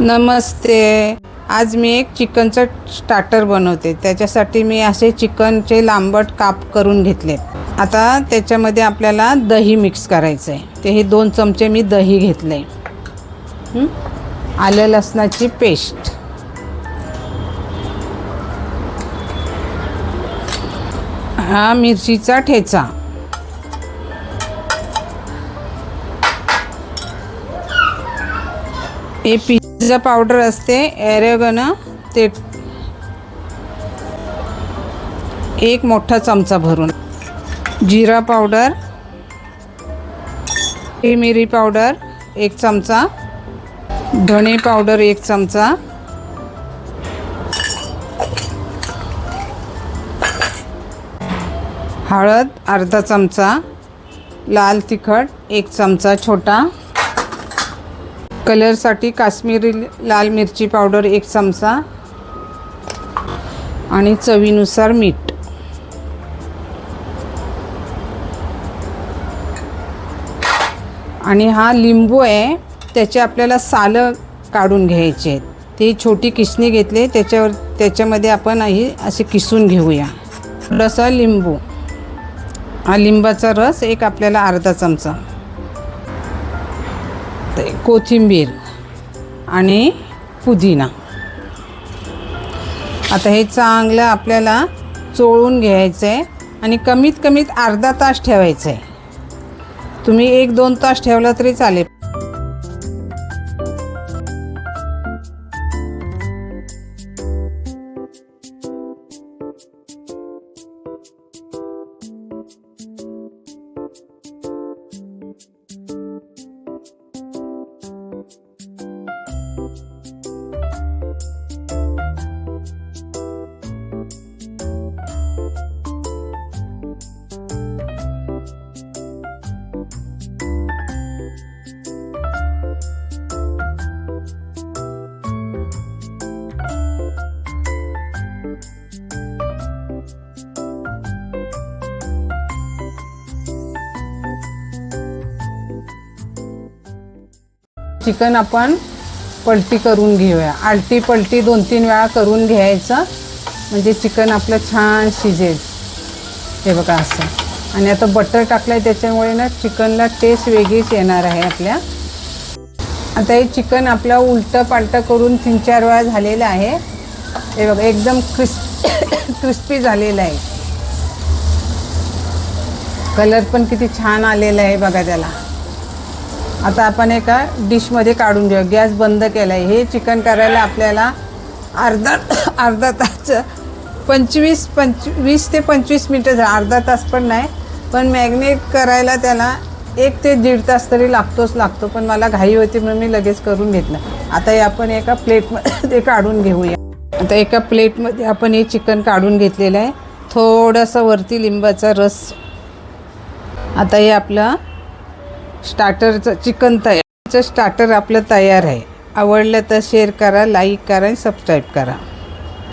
नमस्ते. आज मी एक चिकनचं स्टार्टर बनवते. त्याच्यासाठी मी असे चिकनचे लांबट काप करून घेतले. आता त्याच्यामध्ये आपल्याला दही मिक्स करायचं आहे ते हे दोन चमचे मी दही घेतले. आलं लसणाची पेस्ट हा मिरचीचा ठेचा. हे पिझ्झा पावडर असते एरेगन ते एक मोठा चमचा भरून. जिरा पावडर मिरी पावडर एक चमचा. धणे पावडर एक चमचा. हळद अर्धा चमचा. लाल तिखट एक चमचा छोटा. कलरसाठी काश्मीरी लाल मिरची पावडर एक चमचा आणि चवीनुसार मीठ. आणि हा लिंबू आहे त्याचे आपल्याला सालं काढून घ्यायचे आहेत. ती छोटी किसणी घेतली त्याच्यावर त्याच्यामध्ये आपण ही असे किसून घेऊया. रस लिंबू. हा लिंबाचा रस एक आपल्याला अर्धा चमचा. ते कोथिंबीर आणि पुदिना. आता हे चांगलं आपल्याला चोळून घ्यायचं आहे आणि कमीत कमीत अर्धा तास ठेवायचं आहे तुम्ही एक दोन तास ठेवला तरी चालेल. चिकन आपण पलटी करून घेऊया. आलटी पलटी दोन तीन वेळा करून घ्यायचं. म्हणजे चिकन आपलं छान शिजेल. हे बघा असं. आणि आता बटर टाकलं आहे त्याच्यामुळे ना चिकनला टेस्ट वेगळीच येणार आहे आपल्या. आता हे चिकन आपलं उलटं पालटं करून तीन चार वेळा झालेलं आहे. हे बघा एकदम क्रिस् क्रिस्पी झालेलं आहे. कलर पण किती छान आलेला आहे बघा त्याला. आता आपण एका डिशमध्ये काढून घेऊ गॅस बंद केला आहे हे चिकन करायला आपल्याला अर्धा अर्धा तास पंचवीस पंच वीस ते पंचवीस मिनटं झालं. अर्धा तास पण नाही पण मॅग्नेट करायला त्याला एक ते दीड तास तरी लागतोच लागतो पण मला घाई होती म्हणून मी लगेच करून घेतलं आता हे आपण एका प्लेटमध्ये काढून घेऊया. आता एका प्लेटमध्ये आपण हे चिकन काढून घेतलेलं आहे. थोडंसं वरती लिंबाचा रस. आता हे आपलं स्टार्टरचं चिकन तयार स्टार्टर आपलं तयार आहे. आवडलं तर शेअर करा लाईक करा आणि सबस्क्राईब करा.